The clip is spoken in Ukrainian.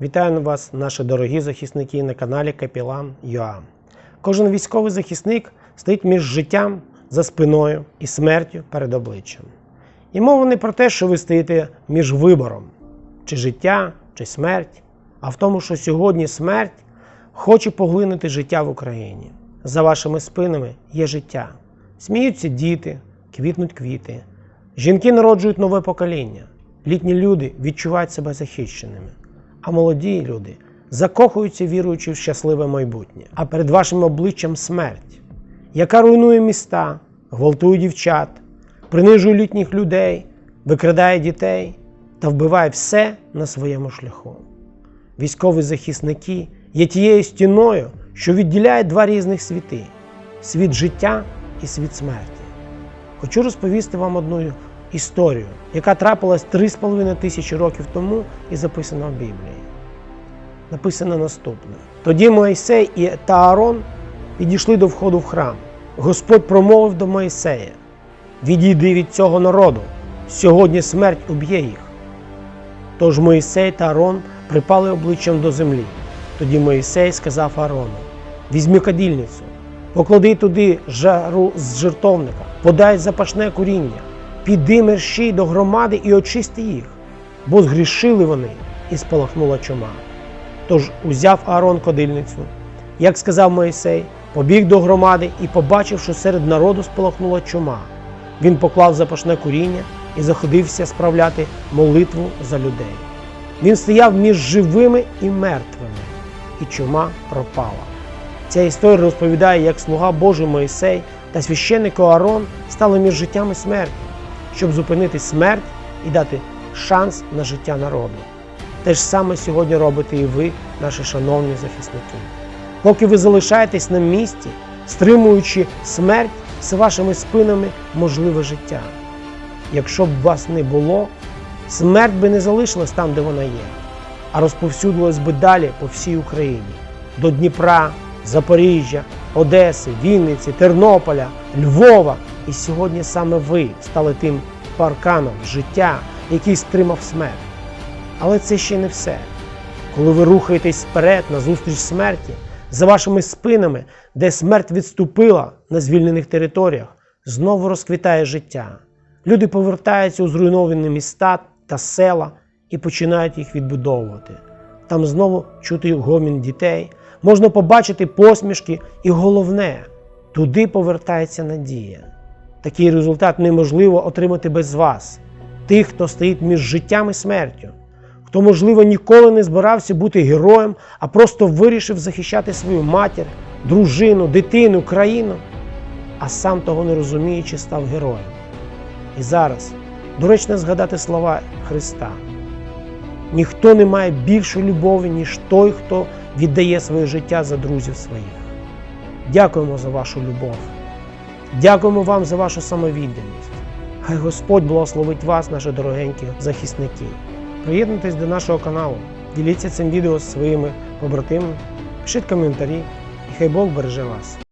Вітаю вас, наші дорогі захисники на каналі Капілан ЮА. Кожен військовий захисник стоїть між життям за спиною і смертю перед обличчям. І мова не про те, що ви стоїте між вибором, чи життя, чи смерть, а в тому, що сьогодні смерть хоче поглинути життя в Україні. За вашими спинами є життя. Сміються діти, квітнуть квіти. Жінки народжують нове покоління. Літні люди відчувають себе захищеними, а молоді люди закохуються, віруючи в щасливе майбутнє. А перед вашим обличчям смерть, яка руйнує міста, гвалтує дівчат, принижує літніх людей, викрадає дітей та вбиває все на своєму шляху. Військові захисники є тією стіною, що відділяє два різних світи світ життя і світ смерті. Хочу розповісти вам одну історію, яка трапилась 3,5 тисячі років тому і записана в Біблії. Написано наступне: тоді Моїсей і та Аарон підійшли до входу в храм. Господь промовив до Моїсея: Відійди від цього народу, сьогодні смерть уб'є їх. Тож Моїсей та Аарон припали обличчям до землі. Тоді Моїсей сказав Аарону: Візьми кадільницю, поклади туди жару з жертовника, подай запашне куріння, піди мерщій до громади і очисти їх, бо згрішили вони, і спалахнула чума. Тож узяв Аарон кадильницю, як сказав Моїсей, побіг до громади і побачив, що серед народу спалахнула чума. Він поклав запашне куріння і заходився справляти молитву за людей. Він стояв між живими і мертвими, і чума пропала. Ця історія розповідає, як слуга Божий Моїсей та священник Аарон стали між життям і смертю, щоб зупинити смерть і дати шанс на життя народу. Те ж саме сьогодні робите і ви, наші шановні захисники. Поки ви залишаєтесь на місці, стримуючи смерть з вашими спинами можливе життя. Якщо б вас не було, смерть би не залишилась там, де вона є, а розповсюдилась би далі по всій Україні до Дніпра, Запоріжжя, Одеси, Вінниці, Тернополя, Львова. І сьогодні саме ви стали тим парканом життя, який стримав смерть. Але це ще не все. Коли ви рухаєтесь вперед назустріч смерті, за вашими спинами, де смерть відступила на звільнених територіях, знову розквітає життя. Люди повертаються у зруйновані міста та села і починають їх відбудовувати. Там знову чути гомін дітей, можна побачити посмішки, і головне, туди повертається надія. Такий результат неможливо отримати без вас, тих, хто стоїть між життям і смертю хто, можливо, ніколи не збирався бути героєм, а просто вирішив захищати свою матір, дружину, дитину, країну, а сам того не розуміючи, став героєм. І зараз доречно згадати слова Христа. Ніхто не має більшої любові, ніж той, хто віддає своє життя за друзів своїх. Дякуємо за вашу любов. Дякуємо вам за вашу самовідданість. Хай Господь благословить вас, наші дорогенькі захисники. Приєднуйтесь до нашого каналу, діліться цим відео з своїми побратимами, пишіть коментарі, і хай Бог береже вас.